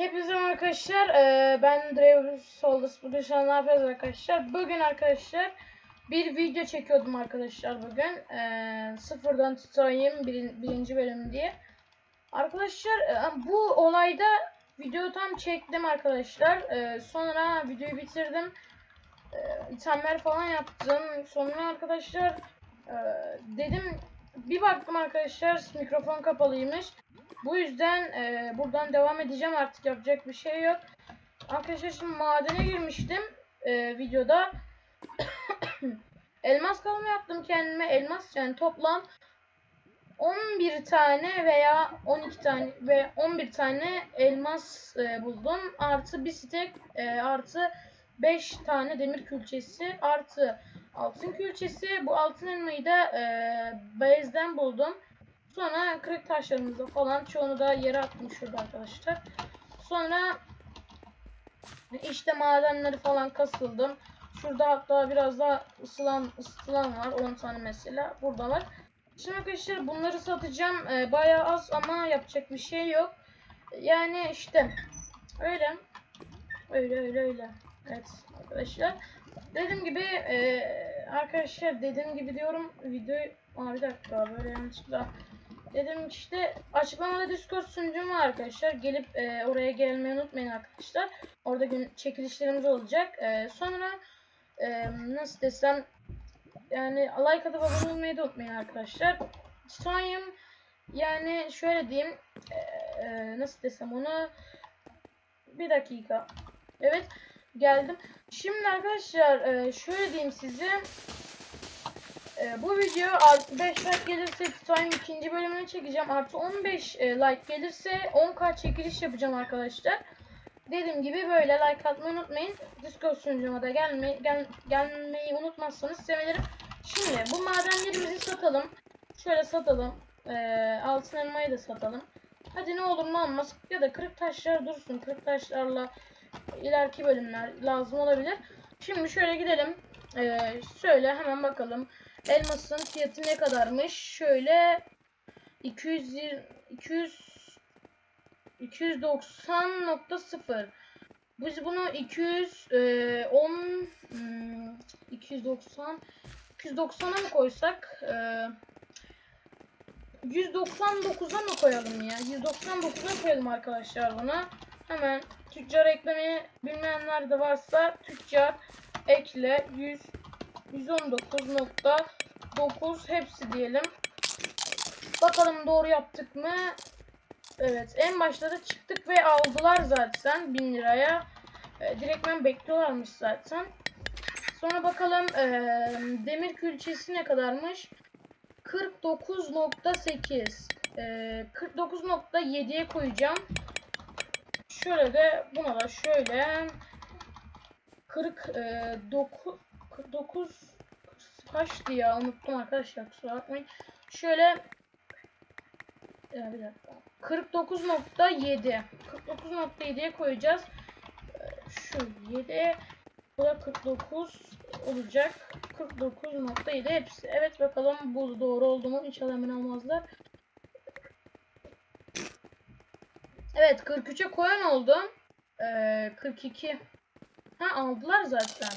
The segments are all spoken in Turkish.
Hepinize arkadaşlar. Ee, ben Driver Soldas. Bugün şu ne yapıyoruz arkadaşlar? Bugün arkadaşlar bir video çekiyordum arkadaşlar bugün. Ee, sıfırdan tutayım bir, birinci bölüm diye. Arkadaşlar e, bu olayda video tam çektim arkadaşlar. Ee, sonra videoyu bitirdim. Ee, itemler falan yaptım. Sonra arkadaşlar e, dedim bir baktım arkadaşlar mikrofon kapalıymış. Bu yüzden e, buradan devam edeceğim artık yapacak bir şey yok. Arkadaşlar şimdi madene girmiştim e, videoda. elmas kazma yaptım kendime. Elmas yani toplam 11 tane veya 12 tane ve 11 tane elmas e, buldum. Artı bir stek e, artı 5 tane demir külçesi artı altın külçesi. Bu altın elmayı da e, base'den buldum. Sonra kırık taşlarımızı falan çoğunu da yere attım şurada arkadaşlar. Sonra işte madenleri falan kasıldım. Şurada hatta biraz daha ısılan, ısıtılan var. 10 tane mesela. Burada var. Şimdi arkadaşlar bunları satacağım. Ee, bayağı az ama yapacak bir şey yok. Yani işte öyle. Öyle öyle öyle. Evet arkadaşlar. Dediğim gibi e, arkadaşlar dediğim gibi diyorum videoyu Aa, bir dakika böyle yanlışlıkla Dedim işte açıklamada Discord sunucum var arkadaşlar. Gelip e, oraya gelmeyi unutmayın arkadaşlar. Orada gün çekilişlerimiz olacak. E, sonra e, nasıl desem yani like atıp abone olmayı da unutmayın arkadaşlar. Titanium yani şöyle diyeyim e, e, nasıl desem onu bir dakika. Evet geldim. Şimdi arkadaşlar e, şöyle diyeyim size ee, bu video artı 5 like gelirse Titanium ikinci bölümünü çekeceğim. Artı 15 e, like gelirse 10k çekiliş yapacağım arkadaşlar. Dediğim gibi böyle like atmayı unutmayın. Discord sunucuma da gelme, gel, gelmeyi unutmazsanız sevinirim. Şimdi bu madenlerimizi satalım. Şöyle satalım. Ee, altın elmayı da satalım. Hadi ne olur ne olmaz. Ya da kırık taşlar dursun. Kırık taşlarla ileriki bölümler lazım olabilir. Şimdi şöyle gidelim. Ee, şöyle hemen bakalım. Elmasın fiyatı ne kadarmış? Şöyle 220 200 290.0 biz bunu 210 290 290'a mı koysak? E, 199'a mı koyalım ya? 199'a koyalım arkadaşlar buna hemen tüccar eklemeyi bilmeyenler de varsa tüccar ekle 100 119.9 hepsi diyelim. Bakalım doğru yaptık mı? Evet en başta da çıktık ve aldılar zaten 1000 liraya. E, direktmen bekliyorlarmış zaten. Sonra bakalım e, demir külçesi ne kadarmış? 49.8 e, 49.7'ye koyacağım. Şöyle de buna da şöyle 49 49 kaçtı ya unuttum arkadaşlar kusura bakmayın. Şöyle ya bir dakika. 49.7 49.7'ye koyacağız. Şu 7 bu da 49 olacak. 49.7 hepsi. Evet bakalım bu doğru oldu mu? İnşallah emin olmazlar. Evet 43'e koyan oldu. Ee, 42 Ha aldılar zaten.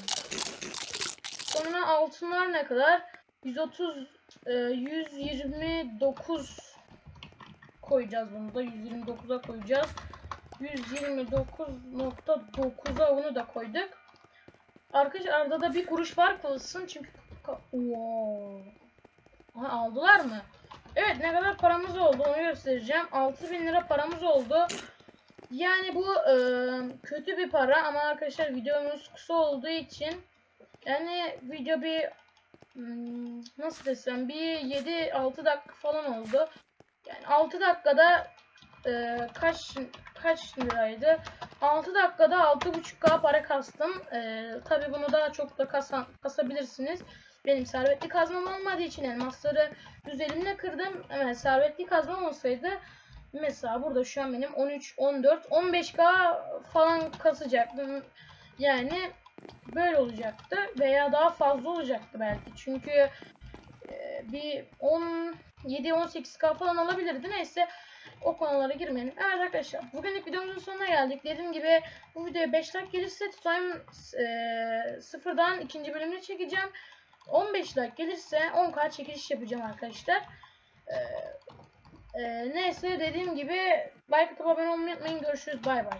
Sonra altınlar ne kadar? 130 e, 129 koyacağız bunu da 129'a koyacağız. 129.9'a bunu da koyduk. Arkadaşlar arada da bir kuruş var kalsın çünkü wow. Aha, aldılar mı? Evet ne kadar paramız oldu onu göstereceğim. 6000 lira paramız oldu. Yani bu e, kötü bir para ama arkadaşlar videomuz kısa olduğu için yani video bir hmm, nasıl desem bir 7-6 dakika falan oldu. Yani 6 dakikada e, kaç kaç liraydı? 6 dakikada 6.5k para kastım. E, Tabi bunu daha çok da kasa, kasabilirsiniz. Benim servetli kazmam olmadığı için elmasları üzerimle kırdım. Evet servetli kazmam olsaydı mesela burada şu an benim 13, 14, 15k falan kasacaktım. Yani böyle olacaktı veya daha fazla olacaktı belki. Çünkü e, bir 17 18k falan alabilirdi. Neyse o konulara girmeyelim. Evet arkadaşlar bugünlük videomuzun sonuna geldik. Dediğim gibi bu videoya 5 like gelirse Time e, sıfırdan ikinci bölümünü çekeceğim. 15 like gelirse 10k çekiliş yapacağım arkadaşlar. E, e, neyse dediğim gibi like atıp abone olmayı unutmayın. Görüşürüz bay bay.